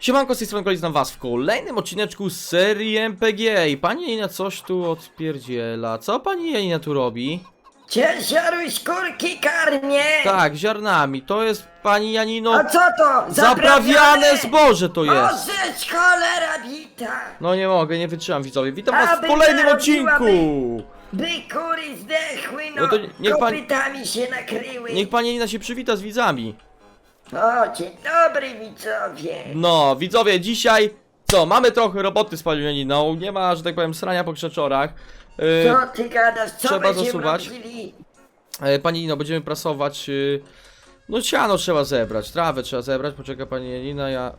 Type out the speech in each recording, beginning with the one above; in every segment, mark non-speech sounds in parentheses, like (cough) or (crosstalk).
Siemanko, z tej strony znam was w kolejnym odcineczku z serii MPG i pani Janina coś tu odpierdziela. Co pani Janina tu robi? Ciężaruj skórki karnie! Tak, ziarnami, to jest pani Janino A co to? zaprawiane zboże to jest. Orzeć cholera bita! No nie mogę, nie wytrzymam widzowie, witam was w Aby kolejnym zarobiła odcinku! By kury zdechły, no, No to niech pan- kopytami się nakryły. Niech pani Janina się przywita z widzami. O, dzień dobry widzowie. No, widzowie, dzisiaj co, mamy trochę roboty z panią Janiną, nie ma, że tak powiem, srania po krzaczorach. Yy, Co ty gadasz? Co trzeba będziemy zasuwać. robili? E, Pani Janino, będziemy prasować. y, No siano trzeba zebrać, trawę trzeba zebrać. Poczeka pani Janina, ja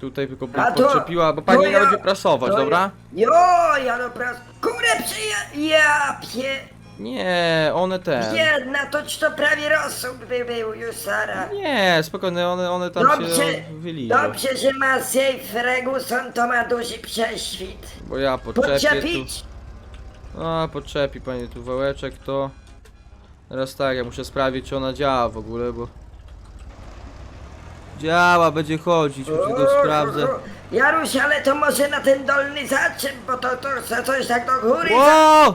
tutaj tylko bym A to- podczepiła, bo pani to Janina ja- będzie prasować, to dobra? Ja, jo, ja no pras... Przyja... Ja pie... Nie, one te. Jedna, to ci to prawie rosół by był już, Sara. Nie, spokojnie, one, one tam Dobrze, się wyliżą. dobrze, że ma safe Reguson, to ma duży prześwit. Bo ja podczepię tu. Podczepić? A, podczepi pani tu wałeczek, to. Teraz tak, ja muszę sprawdzić, czy ona działa w ogóle, bo. Działa, będzie chodzić, już tylko sprawdzę. Jaruś, ale to może na ten dolny zaczep, bo to, to chce coś tak do góry. O!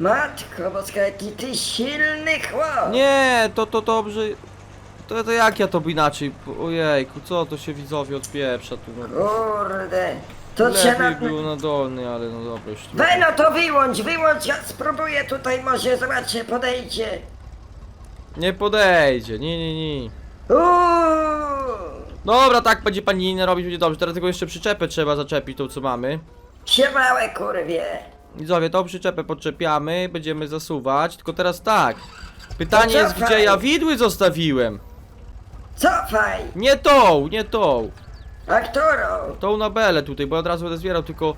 Matko boska, jaki ty silny chłop. Nie, to to dobrze. To, to jak ja to by inaczej? Ojejku, co to się widzowie odpieprza tu? No. Kurde. To trzeba... Lepiej było na dolny, ale no dobra już. We no to wyłącz, wyłącz, ja spróbuję tutaj, może zobaczę, podejdzie. Nie podejdzie, nie, nie, nie. Uuu. Dobra, tak będzie pani inna robić, będzie dobrze. Teraz tylko jeszcze przyczepę trzeba zaczepić tą, co mamy. Siemałe kurwie. Widzowie, tą przyczepę podczepiamy, będziemy zasuwać. Tylko teraz tak. Pytanie To jest, cofaj. gdzie ja widły zostawiłem. Cofaj. Nie tą, nie tą. A którą? Tą na belę tutaj, bo od razu będę zbierał tylko...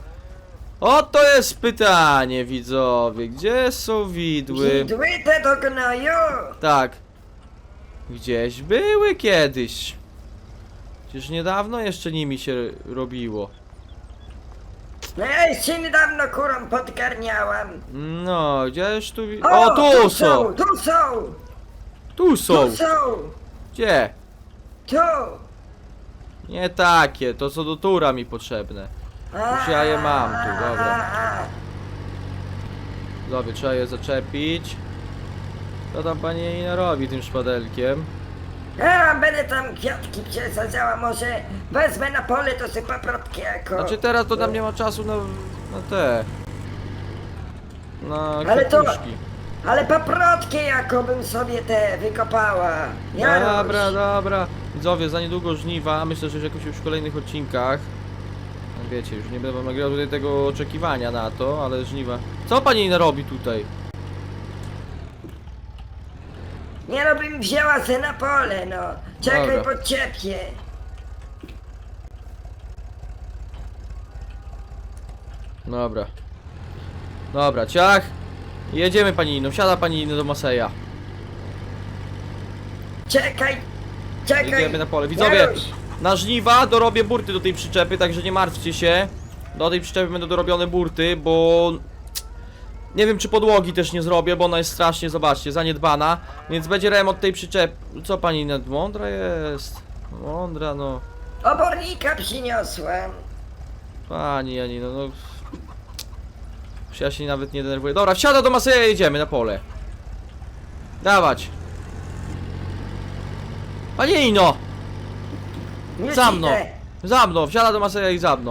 O, to jest pytanie, widzowie. Gdzie są widły? Widły te do gnoju. Tak. Gdzieś były kiedyś. Przecież niedawno jeszcze nimi się robiło. No ja jeszcze niedawno kurą podgarniałam. No, gdzieś tu... wi- O, tu są! Tu są! Tu są! Tu są! Gdzie? Tu! Nie takie, to co do tura mi potrzebne. Już ja je mam tu, dobra. A. Dobra, trzeba je zaczepić. Co tam pani robi tym szpadelkiem? Ja będę tam kwiatki przesadzała, może wezmę na pole to sobie paprotki jako. Znaczy teraz to nam nie ma czasu na, na te... Na Ale to- kwiatuszki. Ale paprotki jako bym sobie te wykopała. Janusz. Dobra, dobra. Widzowie, za niedługo żniwa, myślę, że jakoś już w kolejnych odcinkach. No Wiecie, już nie będę nagrywał tutaj tego oczekiwania na to, ale żniwa. Co pani robi tutaj? Nie no bym wzięła se na pole, no. Czekaj Dobra. pod ciepie. Dobra. Dobra, ciach. Jedziemy pani Nino, wsiada pani Nino do Maseja. Czekaj! Czekaj! Jedziemy na pole. Widzowie, na żniwa dorobię burty do tej przyczepy, także nie martwcie się. Do tej przyczepy będą dorobione burty, bo... Nie wiem czy podłogi też nie zrobię, bo ona jest strasznie, zobaczcie, zaniedbana. Więc będzie remont tej przyczepy. Co pani Ned mądra jest? Mądra no. Obornika przyniosłem. Pani Janino, no... Już Ja się nawet nie denerwuję. Dobra, wsiada do Maseja jedziemy na pole. Dawać. Pani Janino! Już Za mną! idę. Za mną, wsiada do Maseja i za mną.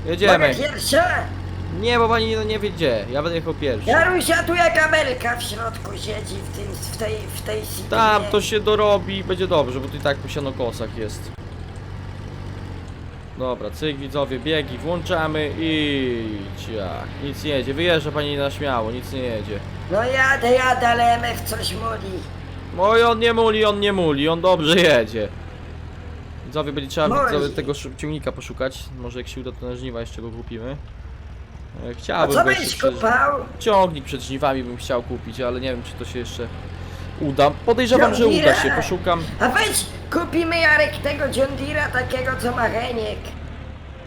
Mogę Jedziemy. pierwsza? Nie, bo pani nie, nie wie gdzie. Ja będę jechał pierwszy. Jarusia, tu jaka belka w środku siedzi w tym, w tej, w tej sypie. Tam to się dorobi i będzie dobrze, bo tu i tak po sianokosach jest. Dobra, cyk widzowie, biegi włączamy i ciach. Nic nie jedzie, wyjeżdża pani na śmiało, nic nie jedzie. No jadę, jadę, ale MF coś muli. Oj, on nie muli, on nie muli, on dobrze jedzie. Widzowie, będzie trzeba Moli. widzowie, tego ciągnika poszukać. Może jak się uda, to na żniwa jeszcze go kupimy. E, A Chciałbym co go jeszcze byś kupał? Ciągnik przed żniwami bym chciał kupić, ale nie wiem czy to się jeszcze uda. Podejrzewam, że uda się, poszukam. A weź kupimy Jarek tego John Deere'a takiego co ma Heniek.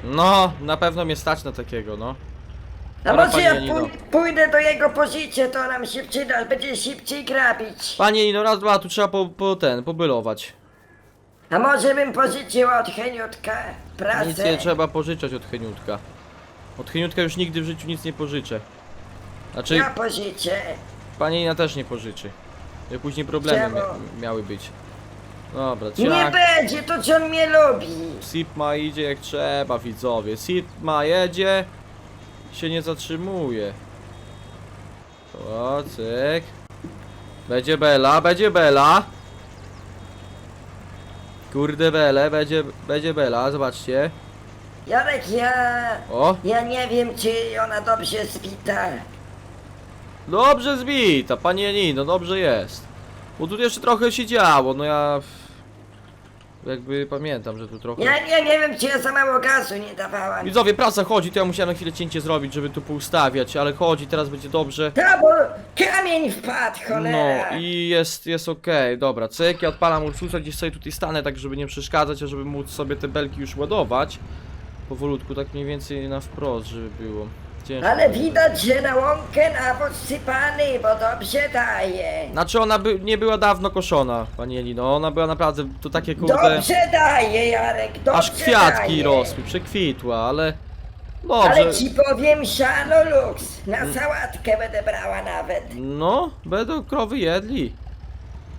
No, na pewno mnie stać na takiego, no. A Dobra, może ja Janino. pój pójdę do jego pożycie, to nam się przyda, będzie szybciej grabić. Panie Ino, raz, dwa, tu trzeba po, po ten, pobylować. A może bym pożyczyła od Heniutka pracę? Nic nie trzeba pożyczać od Heniutka. Od Heniutka już nigdy w życiu nic nie pożyczę. Znaczy, Ja pożyczę. pani Ina też nie pożyczy. I później problemy Czemu? mia miały być. Dobra, Nie będzie, to co on mnie lubi. Sipma idzie jak trzeba, widzowie. Sipma jedzie, się nie zatrzymuje. O, cyk. Będzie Bela, będzie Bela. Kurde Bele, będzie, będzie Bela, zobaczcie. Jarek, ja... O, Ja nie wiem, czy ona dobrze spita. dobrze zbita, panie Nino, dobrze jest. Bo tu jeszcze trochę się działo, no ja... Jakby pamiętam, że tu trochę... Ja nie, nie wiem, czy ja za mało gazu nie dawałam. Widzowie, praca chodzi, to ja musiałem na chwilę cięcie zrobić, żeby tu poustawiać, ale chodzi, teraz będzie dobrze. Ta, bo kamień wpadł, cholera. No i jest, jest okej, dobra, cyk, ja odpalam Ursusa, gdzieś sobie tutaj stanę, tak żeby nie przeszkadzać, a żeby móc sobie te belki już ładować. Powolutku, tak mniej więcej na wprost, żeby było. Ciężko Ale będzie. widać, że na łąkę nawóz sypany, bo dobrze daje. Znaczy ona by, nie była dawno koszona, pani Elino, ona była naprawdę, to takie kurde, Dobrze daje, Jarek, dobrze aż kwiatki daje. rosły, przekwitła, ale... Dobrze, Ale ci powiem, siano luks. Na sałatkę będę brała nawet. no, będą krowy jedli.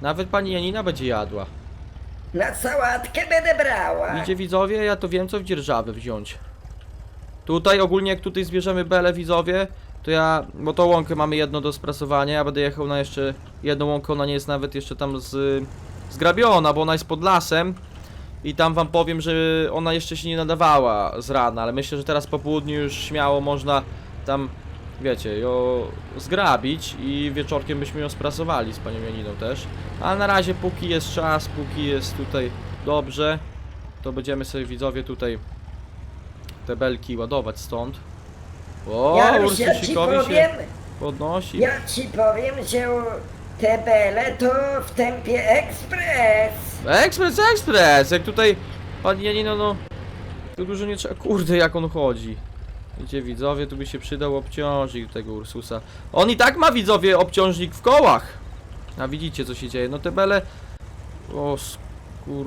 Nawet pani Janina będzie jadła. Na sałatkę będę brała. Idzie widzowie, ja to wiem co w dzierżawę wziąć. Tutaj ogólnie jak tutaj zbierzemy belę widzowie, to ja, bo tą łąkę mamy jedno do sprasowania, ja będę jechał na jeszcze jedną łąkę, ona nie jest nawet jeszcze tam z, zgrabiona, bo ona jest pod lasem. I tam wam powiem, że ona jeszcze się nie nadawała z rana, ale myślę, że teraz po południu już śmiało można tam, wiecie, ją zgrabić i wieczorkiem byśmy ją sprasowali z panią Janiną też. A na razie póki jest czas, póki jest tutaj dobrze, to będziemy sobie widzowie tutaj te belki ładować stąd. O, Ja ja Ursusikowi powiem, się podnosi. ja ci powiem, że te bele to w tempie ekspres. Ekspres, ekspres! Jak tutaj pan Janino, no tu dużo nie trzeba. Kurde, jak on chodzi. Widzicie, widzowie, tu by się przydał obciążnik tego Ursusa. On i tak ma, widzowie, obciążnik w kołach. A widzicie, co się dzieje. No te bele... O, skur...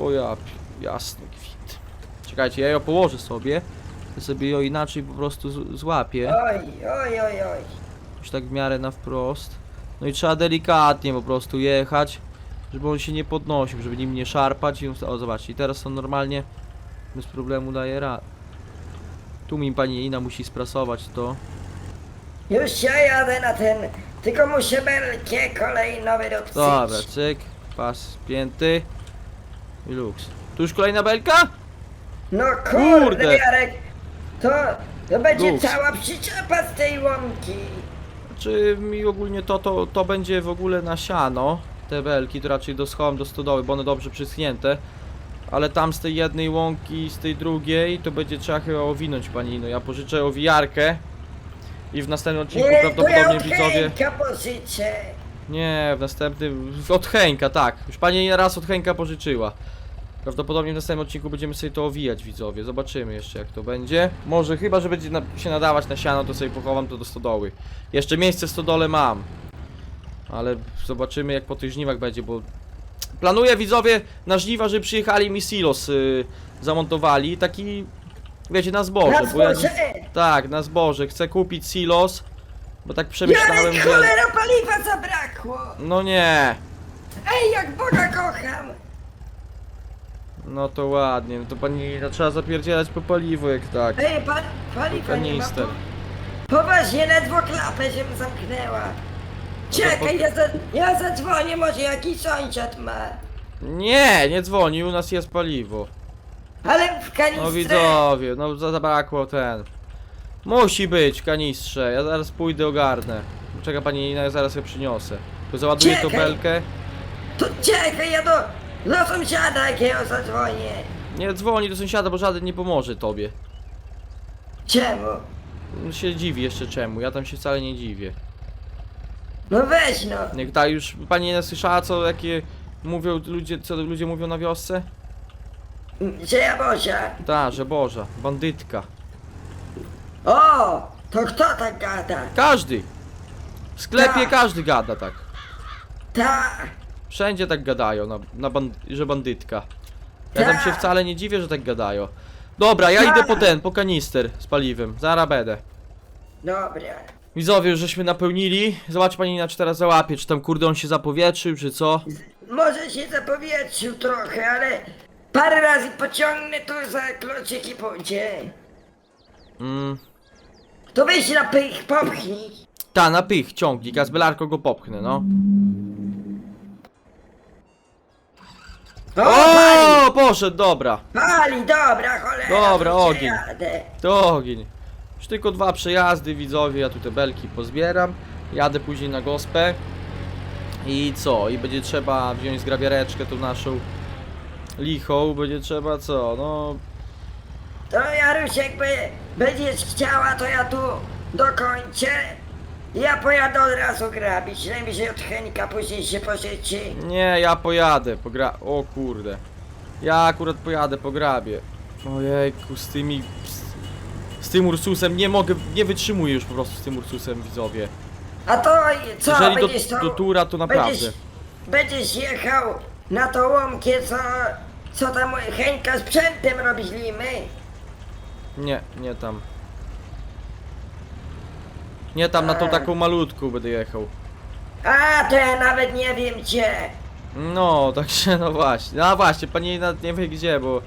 O ja... Jasny gwint. Czekajcie, ja ją położę sobie. Ja sobie ją inaczej po prostu złapię. Oj, oj, oj, oj. Już tak w miarę na wprost. No i trzeba delikatnie po prostu jechać, żeby on się nie podnosił, żeby nim nie szarpać i. O, zobaczcie, teraz on normalnie bez problemu daje radę. Tu mi pani Ina musi sprasować to. Już ja jadę na ten, tylko muszę belkę kolejną wydopsyć. Dobra, cyk, pas pięty i luks. Tu już kolejna belka? No kurde, Kurde. Jarek, to, to będzie cała przyczepa z tej łąki. Czy mi ogólnie to, to, to będzie w ogóle na siano, te belki, to raczej do schowam do stodoły, bo one dobrze przyschnięte. Ale tam z tej jednej łąki, z tej drugiej, to będzie trzeba chyba owinąć pani no Ja pożyczę owijarkę i w następnym odcinku Nie, to ja prawdopodobnie od widzowie... Henka pożyczę. Nie, w następnym... Od Henka, tak. Już pani raz od Henka pożyczyła. Prawdopodobnie w następnym odcinku będziemy sobie to owijać, widzowie. Zobaczymy jeszcze jak to będzie. Może chyba, że będzie na, się nadawać na siano, to sobie pochowam to do stodoły. Jeszcze miejsce w stodole mam. Ale zobaczymy jak po tych żniwach będzie, bo... Planuję, widzowie, na żniwa, żeby przyjechali mi silos y, zamontowali. Taki, wiecie, na zboże. Na bo ja- zboże. Tak, na zboże. Chcę kupić silos, bo tak przemyślałem, Jarek, że... cholera, paliwa zabrakło. No nie. Ej, jak Boga kocham. No to ładnie, no to pani no, trzeba zapierdzielać po paliwo jak tak. Ej, pan, paliwa nie ma. Kanister. Po, poważnie, ledwo klapę się zamknęła. Czekaj, ja, za, ja zadzwonię, może jakiś sąsiad ma. Nie, nie dzwoni, u nas jest paliwo. Ale w kanistrze... No widzowie, no za- zabrakło ten. Musi być w kanistrze, ja zaraz pójdę ogarnę. Czeka pani Nina, ja zaraz je przyniosę. To załaduję tą Czekaj. belkę. To czekaj, ja do, do sąsiada jakiego zadzwonię. Nie dzwoni do sąsiada, bo żaden nie pomoże tobie. Czemu? On się dziwi jeszcze czemu, ja tam się wcale nie dziwię. No weź no. Jak ta już pani nie słyszała co jakie mówią ludzie, co ludzie mówią na wiosce? Że ja Bosia. Ta, że Boża, bandytka. O, to kto tak gada? Każdy. W sklepie Tak. każdy gada tak. Ta. Wszędzie tak gadają, na, na band że bandytka. Ja tam się Tak. wcale nie dziwię, że tak gadają. Dobra, ja idę po ten, po kanister z paliwem. Zaraz będę. Dobra. Widzowie, już żeśmy napełnili. Zobacz pani na czy teraz załapie, czy tam kurde on się zapowietrzył, czy co? Może się zapowietrzył trochę, ale parę razy pociągnę to za kloczyki pójdzie. Mm. To weź na pych, popchnij. Ta, na pych, ciągnik, a z belarką go popchnę, no. O, pali, O, poszedł, dobra. pali, dobra, cholera. Dobra, ogień. To ogień. Już tylko dwa przejazdy, widzowie, ja tu te belki pozbieram. Jadę później na gospę. I co? I będzie trzeba wziąć zgrabiareczkę tą naszą lichą, będzie trzeba co? No, To Jaruś, jakby będziesz chciała, to ja tu dokończę. Ja pojadę od razu grabić, najwyżej od Henka później się pożyczy. nie, ja pojadę, pogra... O kurde. Ja akurat pojadę, pograbię. Ojejku, z tymi... tym Ursusem nie mogę, nie wytrzymuję już po prostu z tym Ursusem, widzowie. A to co, Jeżeli do, będziesz to... do tura, to naprawdę. Będziesz, będziesz jechał na tą łomkę, co, co tam Henka sprzętem robiliśmy. Nie, nie tam. Nie tam, na tą taką malutką będę jechał. A, to ja nawet nie wiem gdzie. No, także no właśnie. No właśnie, pani nawet nie wie gdzie, bo...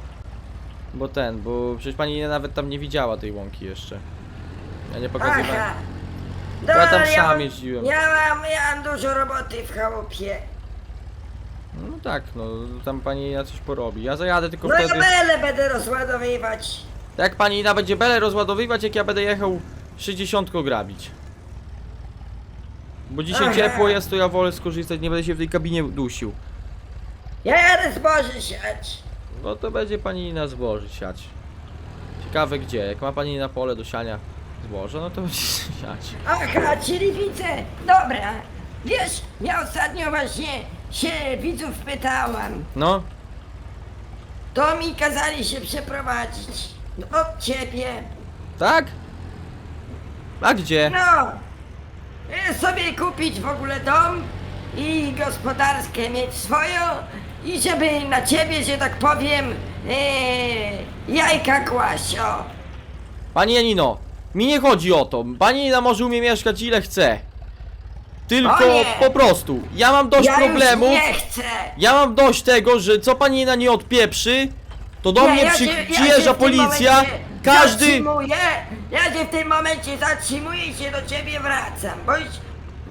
Bo ten, bo przecież pani nawet tam nie widziała tej łąki jeszcze. Ja nie pokazywałem. Aha. Ja tam sam mam- jeździłem. Ja mam, ja mam dużo roboty w chałupie. No tak, no tam pani na coś porobi. Ja zajadę tylko No ja wtedy. bele będę rozładowywać. Jak pani Ina będzie belę rozładowywać, jak ja będę jechał 60 grabić. Bo dzisiaj Aha. ciepło jest, to ja wolę skorzystać, nie będę się w tej kabinie dusił. Ja jadę zboże siać. No to będzie pani na zboże siać. Ciekawe gdzie, jak ma pani na pole do siania zboże, no to (laughs) będzie siać. Aha, czyli widzę. Dobra. Wiesz, ja ostatnio właśnie się widzów pytałam. No, To mi kazali się przeprowadzić. Od ciebie. tak? A gdzie? No. e, Sobie kupić w ogóle dom i gospodarskę mieć swoją i żeby na ciebie, że tak powiem, e, jajka kłaść, o. Pani Janino, mi nie chodzi o to. Pani Janina może umie mieszkać ile chce. Tylko O nie! po prostu, ja mam dość ja problemów. Już nie chcę. Ja mam dość tego, że co pani Janina nie odpieprzy, to do Nie, mnie ja przy, się- ja się przyjeżdża w tym policja, momencie każdy... Zatrzymuję, ja się w tym momencie zatrzymuję i się do ciebie wracam, bo już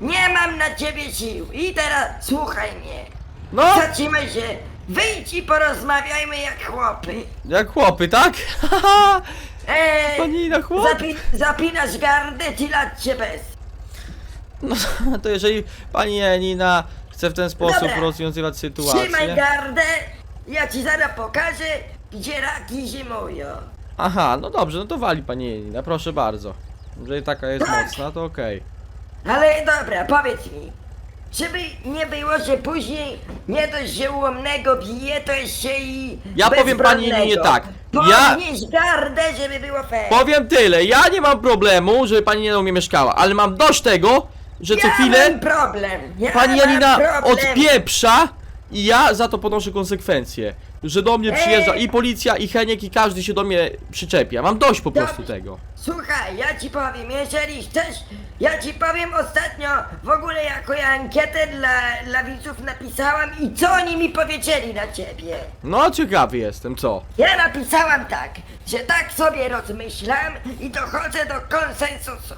nie mam na ciebie sił. I teraz słuchaj mnie. No, Zatrzymaj się, wyjdź i porozmawiajmy jak chłopy. jak chłopy, tak? Eee, Pani Janina, chłop? zapi zapinasz gardę, czy lat cię bez. No (laughs) to jeżeli pani Janina chce w ten sposób Dobra. rozwiązywać Trzymaj sytuację... gardę, ja ci zaraz pokażę, gdzie raki zimują. Aha, no dobrze, no to wali pani Janina, proszę bardzo. Jeżeli taka jest Tak. mocna, to okej. Ale dobra, powiedz mi. Żeby nie było, że później nie dość, że ułomnego bije, to jeszcze i Ja powiem pani bezbronnego. Ninie tak, ja- Podnieś gardę, żeby było fair. Powiem tyle, ja nie mam problemu, żeby pani Janina u mnie mieszkała, ale mam dość tego, że co ja chwilę mam problem. Ja pani mam Janina problem. odpieprza i ja za to ponoszę konsekwencje. Że do mnie przyjeżdża i policja, i Heniek, i każdy się do mnie przyczepia. Mam dość po prostu tego. Słuchaj, ja ci powiem, jeżeli chcesz, ja ci powiem ostatnio w ogóle jako ja ankietę dla, dla widzów napisałam i co oni mi powiedzieli na ciebie. No ciekawy jestem, co? Ja napisałam tak, że tak sobie rozmyślam i dochodzę do konsensusu.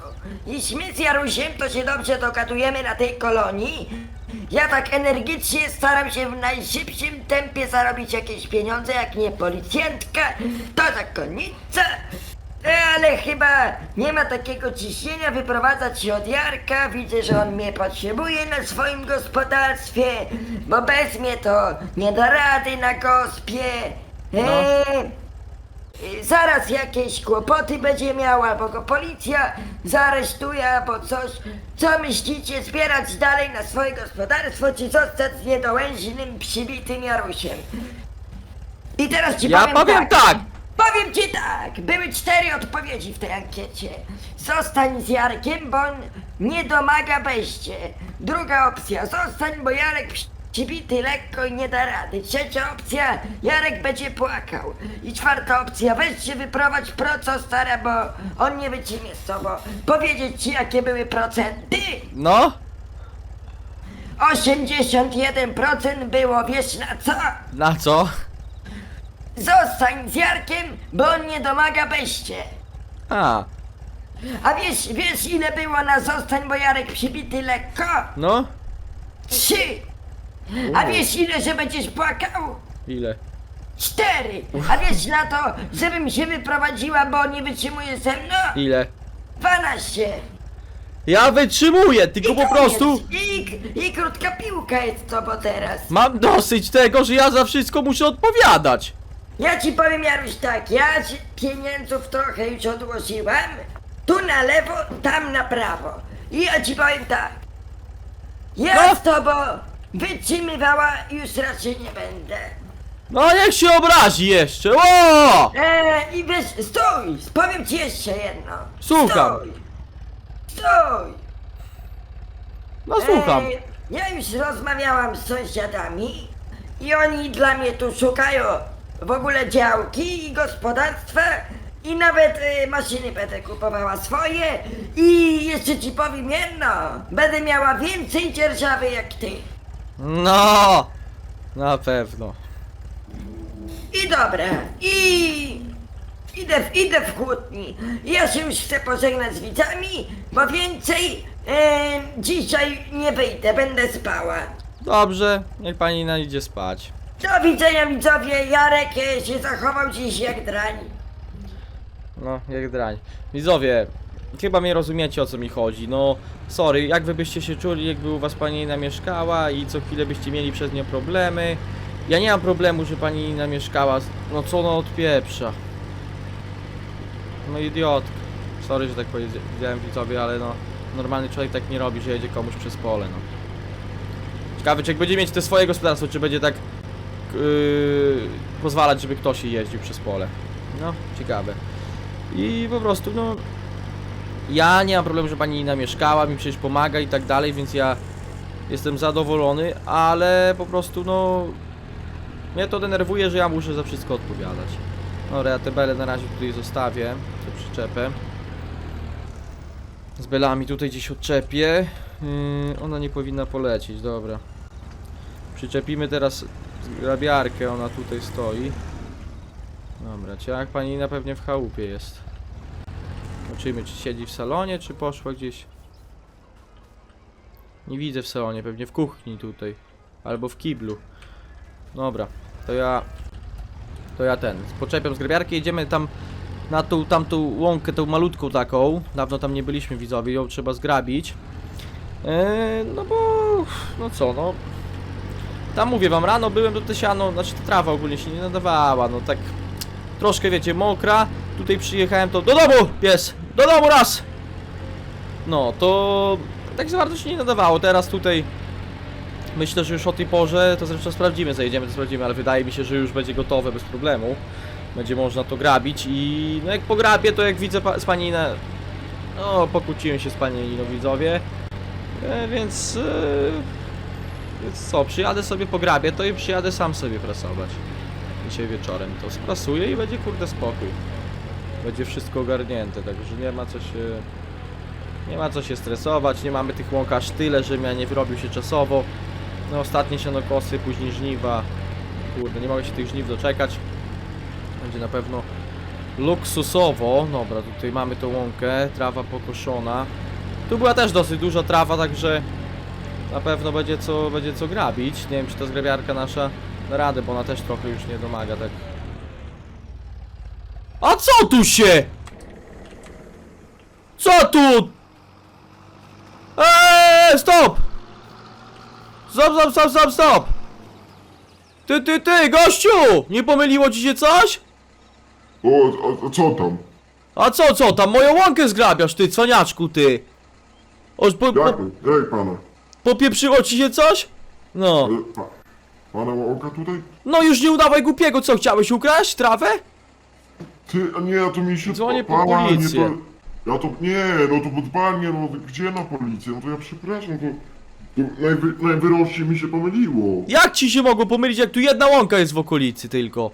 Jeśli my z Jarusiem to się dobrze dogadujemy na tej kolonii, ja tak energicznie staram się w najszybszym tempie zarobić jakieś pieniądze, jak nie policjantka, to zakonnica. E, Ale chyba nie ma takiego ciśnienia wyprowadzać się od Jarka. Widzę, że on mnie potrzebuje na swoim gospodarstwie, bo bez mnie to nie da rady na gospie. Eee, y, Zaraz jakieś kłopoty będzie miał, albo go policja zaaresztuje, albo coś. Co myślicie, zbierać dalej na swoje gospodarstwo, czy zostać z niedołężnym, przybitym Jarusiem? I teraz ci Ja powiem, powiem tak. Powiem ci tak, były cztery odpowiedzi w tej ankiecie. Zostań z Jarkiem, bo on nie domaga wejście. Druga opcja, zostań, bo Jarek przybity lekko i nie da rady. Trzecia opcja, Jarek będzie płakał. I czwarta opcja, weź się wyprowadź proco stara, bo on nie wytrzymie z tobą. Powiedzieć ci jakie były procenty? No? 81% było, wiesz na co? Na co? Zostań z Jarkiem, bo on nie domaga beście. A, A wiesz, wiesz ile było na zostań, bo Jarek przybity lekko? no? Trzy! A wiesz ile, że będziesz płakał? Ile? Cztery! A wiesz na to, żebym się wyprowadziła, bo nie wytrzymuje ze mną? Ile? Dwanaście! Ja wytrzymuję, tylko I po koniec. prostu I, I krótka piłka jest to, bo teraz. mam dosyć tego, że ja za wszystko muszę odpowiadać. Ja ci powiem, Jaruś, tak, ja ci pieniędzów trochę już odłożyłam. Tu na lewo, tam na prawo. I ja ci powiem tak. Ja No. z tobą wytrzymywała już raczej nie będę. No niech się obrazi jeszcze, o! Eee, i wiesz, stój! Powiem ci jeszcze jedno. Słucham. Stój! Stój! No słucham. Eee, ja już rozmawiałam z sąsiadami i oni dla mnie tu szukają w ogóle działki i gospodarstwa i nawet e, maszyny będę kupowała swoje i jeszcze ci powiem jedno, będę miała więcej dzierżawy jak ty. No, na pewno. I dobra, i idę, w- idę w kłótni. Ja się już chcę pożegnać z widzami, bo więcej e, dzisiaj nie wyjdę, będę spała. Dobrze, niech pani na idzie spać. Do widzenia widzowie, Jarek e, się zachował dziś jak drań. No, jak drań. Widzowie, chyba mnie rozumiecie o co mi chodzi. No, sorry, jak wy byście się czuli, jakby u was pani Ina mieszkała i co chwilę byście mieli przez nią problemy. Ja nie mam problemu, że pani Ina mieszkała. No co ona odpieprza? No idiotka. Sorry, że tak powiedziałem widzowie, ale no normalny człowiek tak nie robi, że jedzie komuś przez pole, no. Ciekawe, czy jak będzie mieć te swoje gospodarstwo, czy będzie tak yy, pozwalać, żeby ktoś jeździł przez pole. No, ciekawe. I po prostu, no. Ja nie mam problemu, że pani Ina mieszkała, mi przecież pomaga i tak dalej, więc ja jestem zadowolony, ale po prostu, no. Mnie to denerwuje, że ja muszę za wszystko odpowiadać. Dobra, ja te bele na razie tutaj zostawię, tę przyczepę. Z belami tutaj gdzieś odczepię. Yy, ona nie powinna polecieć, dobra. Przyczepimy teraz grabiarkę, ona tutaj stoi. Dobra, ciach pani na pewnie w chałupie jest. Zobaczymy, czy siedzi w salonie, czy poszła gdzieś. Nie widzę w salonie, pewnie w kuchni tutaj. Albo w kiblu. Dobra, to ja... To ja ten, poczepiam z grabiarki, jedziemy tam na tą tamtą łąkę, tą malutką taką. Dawno tam nie byliśmy widzowie, ją trzeba zgrabić. Eee, no bo... No co, no... Tam mówię wam, rano byłem, to te siano, znaczy ta trawa ogólnie się nie nadawała, no tak troszkę wiecie, mokra. Tutaj przyjechałem to do domu, pies, do domu raz. No, to tak za bardzo się nie nadawało. Teraz tutaj myślę, że już o tej porze, to zresztą sprawdzimy, zajedziemy, to sprawdzimy, ale wydaje mi się, że już będzie gotowe bez problemu. Będzie można to grabić i no jak pograbię, to jak widzę pa, z pani na... No, pokłóciłem się z panią Ino widzowie, e, więc... E, więc co, przyjadę sobie pograbię, to i przyjadę sam sobie prasować. Dzisiaj wieczorem to sprasuję i będzie kurde spokój. Będzie wszystko ogarnięte, także nie ma co się... Nie ma co się stresować, nie mamy tych łąk aż tyle, żebym ja nie wyrobił się czasowo. No ostatnie sianokosy, później żniwa. Kurde, nie mogę się tych żniw doczekać. Będzie na pewno luksusowo. Dobra, tutaj mamy tą łąkę, trawa pokoszona. Tu była też dosyć duża trawa, także na pewno będzie co, będzie co grabić. Nie wiem, czy ta zgrabiarka nasza da radę, bo ona też trochę już nie domaga, tak. A co tu się? Co tu? Eee, stop! Stop, stop, stop, stop, stop! Ty, ty, ty, gościu! Nie pomyliło ci się coś? O, a, a co tam? A co, co tam? Moją łąkę zgrabiasz, ty, cwaniaczku, ty! Oż po, Jak, po, jak pana? popieprzyło ci się coś? No. E, Pa, pana łąka tutaj? No już nie udawaj głupiego, co chciałeś ukraść? Trawę? Ty, a nie, to mi się... Dzwonię po policję. Nie, to, ja to, nie, no to pod panie, no gdzie na policję? No to ja przepraszam, to... To najwy, najwyraźniej mi się pomyliło. Jak ci się mogło pomylić, jak tu jedna łąka jest w okolicy tylko?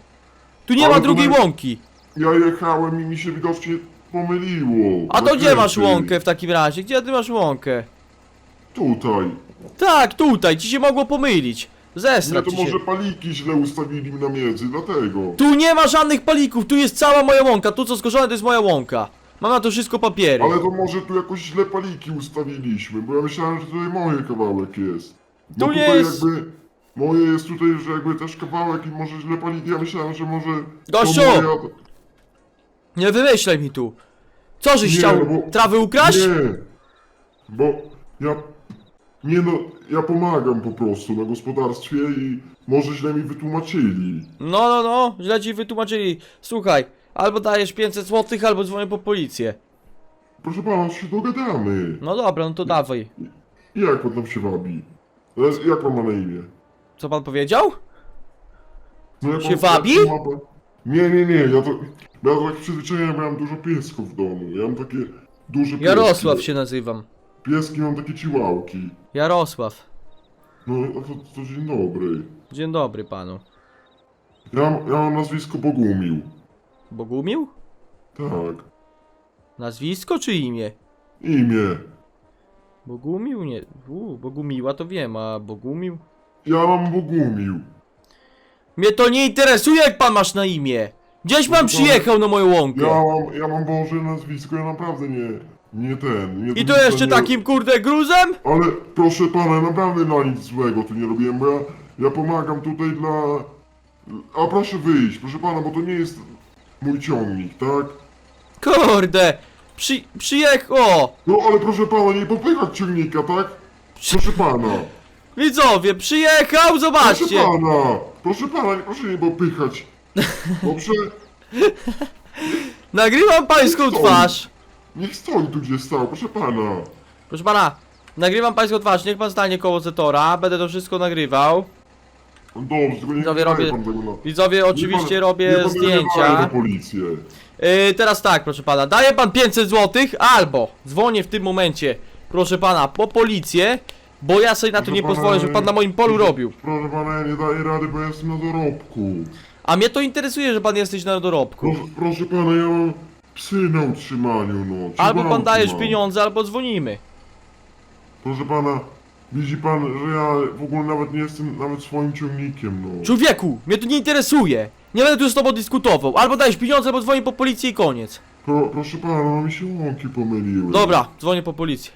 Tu nie Ale ma to drugiej łąki. Ja jechałem i mi się widocznie pomyliło. A to gdzie masz łąkę w takim razie? Gdzie ty masz łąkę? Tutaj. Tak, tutaj, ci się mogło pomylić. Nie, Zesrać to ci się. może paliki źle ustawili mi na miedzy, dlatego. Tu nie ma żadnych palików, tu jest cała moja łąka. Tu co skoszone to jest moja łąka. Mam na to wszystko papiery. Ale to może tu jakoś źle paliki ustawiliśmy, bo ja myślałem, że tutaj moje kawałek jest. Bo Tu nie tutaj jest- jakby... Moje jest tutaj, że jakby też kawałek i może źle paliki, ja myślałem, że może... to Gościu! moja- Nie wymyślaj mi tu. Co żeś Nie, chciał? no bo- Trawy ukraść? Nie, bo ja... Nie no, ja pomagam po prostu na gospodarstwie i może źle mi wytłumaczyli. No, no, no, źle ci wytłumaczyli. Słuchaj, albo dajesz 500 złotych, albo dzwonię po policję. Proszę pana, się dogadamy. No dobra, no to dawaj. I jak pan tam się wabi? Teraz Jak pan ma na imię? Co pan powiedział? No jak Się pan- wabi? jak pan ma pan- Nie, nie, nie, ja to... Ja to tak ja mam dużo piesków w domu. Ja mam takie duże pieski. Jarosław się nazywam. Pieski mam takie ciłałki. Jarosław. No, a to, to dzień dobry. Dzień dobry panu. Ja, mam- ja mam nazwisko Bogumił. Bogumił? Tak. Nazwisko czy imię? Imię. Bogumił? Nie. Uu, Bogumiła to wiem, a Bogumił? Ja mam Bogumił. Mnie to nie interesuje jak pan masz na imię. Gdzieś pan przyjechał na moją Ja łąkę. mam, ja mam Boże nazwisko, ja naprawdę nie... Nie ten. Nie I to jeszcze nie, takim kurde gruzem? Ale proszę pana, naprawdę na nic złego tu nie robiłem, bo ja, ja pomagam tutaj dla... A proszę wyjść, proszę pana, bo to nie jest mój ciągnik, tak? Kurde. Przy, przyjechał. O! No ale proszę pana, nie popychać ciągnika, tak? Proszę pana. Widzowie, przyjechał, Proszę zobaczcie. pana. Proszę pana, nie proszę nie popychać. Dobrze? (laughs) Nagrywam pańską twarz. Niech stoi tu, gdzie stał, proszę pana. Proszę pana, nagrywam pańską twarz, niech pan stanie koło Zetora, będę to wszystko nagrywał. No Dobrze, tylko nie Widzowie, robię- pan tego na... Widzowie, oczywiście pan- robię pan nie zdjęcia. na policję. Yy, teraz tak, proszę pana, daje pan 500 zł, albo dzwonię w tym momencie, proszę pana, po policję, bo ja sobie na to Proszę nie pana, pozwolę, żeby pan na moim polu robił. Proszę pana, ja nie daję rady, bo ja jestem na dorobku. A mnie to interesuje, że pan jesteś na dorobku. Proszę, proszę pana, ja mam psy na utrzymaniu, no. Albo pan Ciułałki dajesz mam. pieniądze, albo dzwonimy. Proszę pana, widzi pan, że ja w ogóle nawet nie jestem nawet swoim ciągnikiem, no. Człowieku, mnie to nie interesuje. Nie będę tu z tobą dyskutował. Albo dajesz pieniądze, albo dzwonię po policję i koniec. Pro, proszę pana, no mi się łąki pomyliły. Dobra, dzwonię po policję.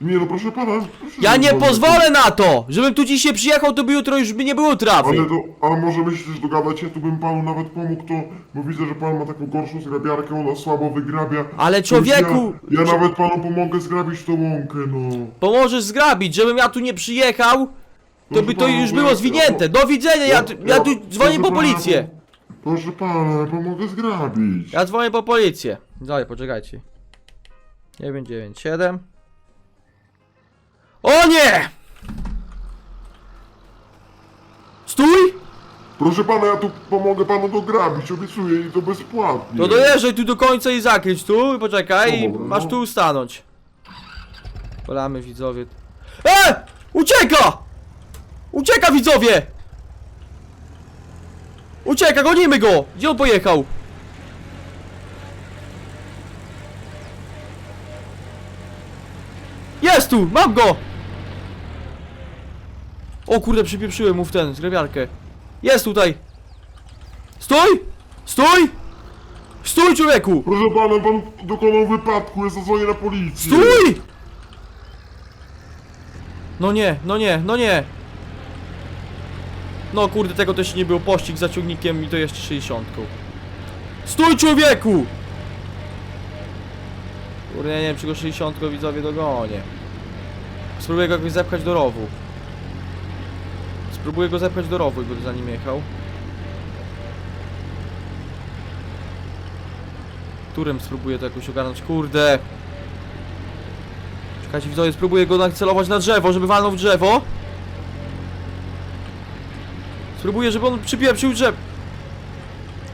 Nie no, proszę pana, proszę Ja nie pozwolę na to! Żebym tu dzisiaj przyjechał, to by jutro już by nie było trawy. Ale to, ale możemy się też dogadać, ja tu bym panu nawet pomógł, to, bo widzę, że pan ma taką gorszą zgrabiarkę, ona słabo wygrabia. Ale To człowieku, Ja, ja nawet panu pomogę zgrabić tą łąkę, no. pomożesz zgrabić, żebym ja tu nie przyjechał, to Proszę by to pana, już bo było ja- zwinięte. Do widzenia, ja, tu- ja tu dzwonię proszę po pana, policję. Proszę pana, pomogę zgrabić. Ja dzwonię po policję. Dalej, poczekajcie. 997 O nie! Stój! Proszę pana, ja tu pomogę panu dograbić, obiecuję i to bezpłatnie. To dojeżdżaj tu do końca i zakręć tu i poczekaj, i Dobra, masz no. tu stanąć. Polamy widzowie. E! Ucieka! Ucieka widzowie! Ucieka, gonimy go! Gdzie on pojechał? Jest tu! Mam go! O kurde, przypieprzyłem mu w ten, zgrabiarkę. Jest tutaj! Stój! Stój! Stój człowieku! Proszę pana, pan dokonał wypadku, ja zadzwonię na policję. Stój! No nie, no nie, no nie. No kurde, tego też nie było. Pościg za ciągnikiem i to jeszcze 60. Stój człowieku! Kurde, ja nie wiem, czy go 60 widzowie dogonię. Spróbuję go jakoś zepchać do rowu. Spróbuję go zepchać do rowu, jakby za nim jechał. Którym spróbuję to jakoś ogarnąć? Kurde! Czekajcie, widzowie, spróbuję go nakcelować na drzewo, żeby walnął w drzewo. Spróbuję, żeby on przypieprzył drzew.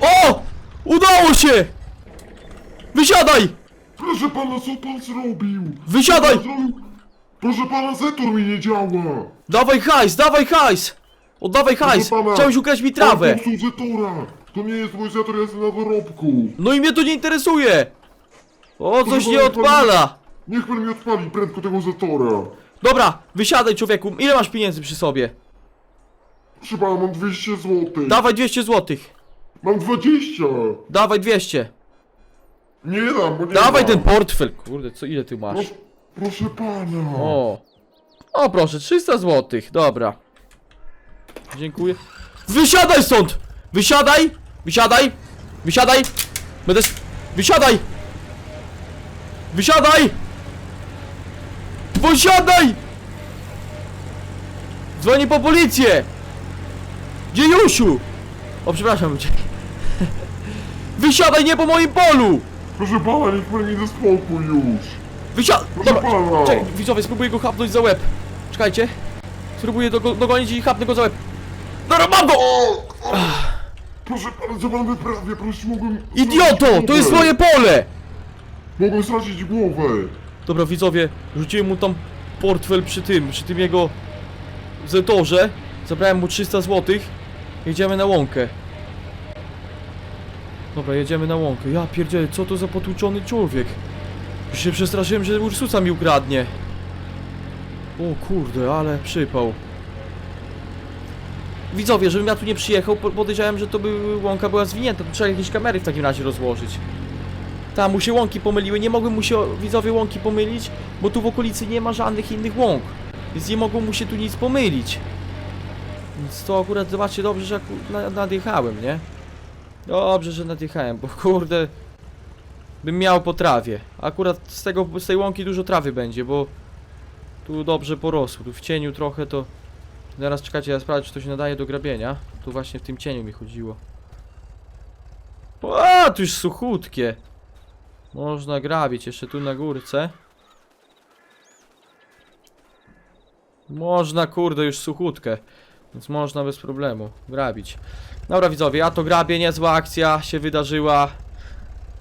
O! Udało się! Wysiadaj! Proszę pana, co pan zrobił? Wysiadaj! Pan zrobił- Proszę pana, zetor mi nie działa! Dawaj hajs, dawaj hajs! Oddawaj hajs! Proszę pana, Chciałeś ukraść mi Pan trawę! popsuł zetora! To nie jest mój zetor, ja jestem na dorobku! No i mnie to nie interesuje! O, coś nie odpala! Niech pan mi odpali prędko tego zetora! Dobra, wysiadaj człowieku, ile masz pieniędzy przy sobie? Proszę pana, mam 200 złotych! Dawaj 200 złotych. Mam 20! Dawaj 200. Nie dam, bo nie Dawaj dam. ten portfel. Kurde, co ile ty masz? Proszę, proszę pana! O. O proszę, 300 złotych. Dobra. Dziękuję. Wysiadaj stąd! Wysiadaj! Wysiadaj! Wysiadaj! Będę... s- Wysiadaj! Wysiadaj! Wysiadaj! Dzwoni po policję! Dziejusiu! O, przepraszam cię. (laughs) Wysiadaj nie po moim polu! Proszę pana, niech pan mi da spokój już! Wysiadaj! Proszę pana! Czekaj, widzowie, spróbuję go chapnąć za łeb. Czekajcie. Spróbuję do, dogonić i chapnę go za łeb. Dobra, mam go! Proszę pana, co pan wyprawia? Proszę, mogłem... Idioto! To jest moje pole! Mogłem stracić głowę! Dobra, widzowie, rzuciłem mu tam portfel przy tym, przy tym jego zetorze. Zabrałem mu 300 zł. Jedziemy na łąkę. Dobra, jedziemy na łąkę. Ja pierdzielę, co to za potłuczony człowiek? Już się przestraszyłem, że Ursusa mi ukradnie. O kurde, ale przypał. Widzowie, żebym ja tu nie przyjechał, po- podejrzewałem, że to by łąka była zwinięta. Trzeba jakieś kamery w takim razie rozłożyć. Tam mu się łąki pomyliły, nie mogłem mu się widzowie łąki pomylić, bo tu w okolicy nie ma żadnych innych łąk. Więc nie mogło mu się tu nic pomylić. Więc to akurat zobaczcie dobrze, że nadjechałem, nie? Dobrze, że nadjechałem, bo kurde bym miał po trawie. Akurat z tego z tej łąki dużo trawy będzie, bo tu dobrze porosło. Tu w cieniu trochę to. Zaraz czekajcie, ja sprawdzę, czy to się nadaje do grabienia. Tu właśnie w tym cieniu mi chodziło. O, tu już suchutkie. Można grabić jeszcze tu na górce. Można, kurde, już suchutkę. Więc można bez problemu grabić. Dobra widzowie, ja to grabię, niezła akcja się wydarzyła.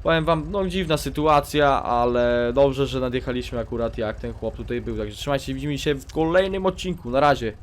Powiem wam, no dziwna sytuacja, ale dobrze, że nadjechaliśmy akurat jak ten chłop tutaj był. Także trzymajcie, widzimy się w kolejnym odcinku. Na razie.